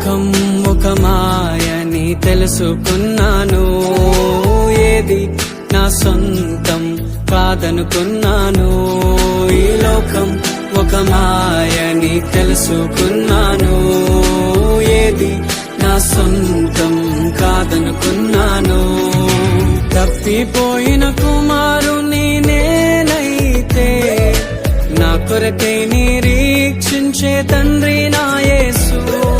ముఖం ముఖమాయని తెలుసుకున్నాను. ఏది నా సొంతం కాదనుకున్నాను. ఈ లోకం ఒక మాయని తెలుసుకున్నాను. ఏది నా సొంతం కాదనుకున్నాను. తప్పిపోయిన కుమారుని నేనైతే నా కొరకై నిరీక్షించే తండ్రి నాయసు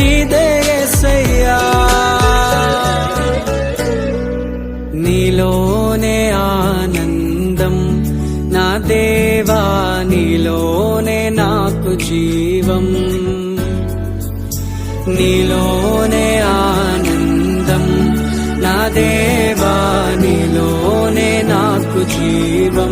నీదే నీదయ్యా నీలోనే ఆనందం నా దేవా నీలోనే నాకు జీవం. నీలోనే ఆనందం నా దేవా నీలోనే నాకు జీవం.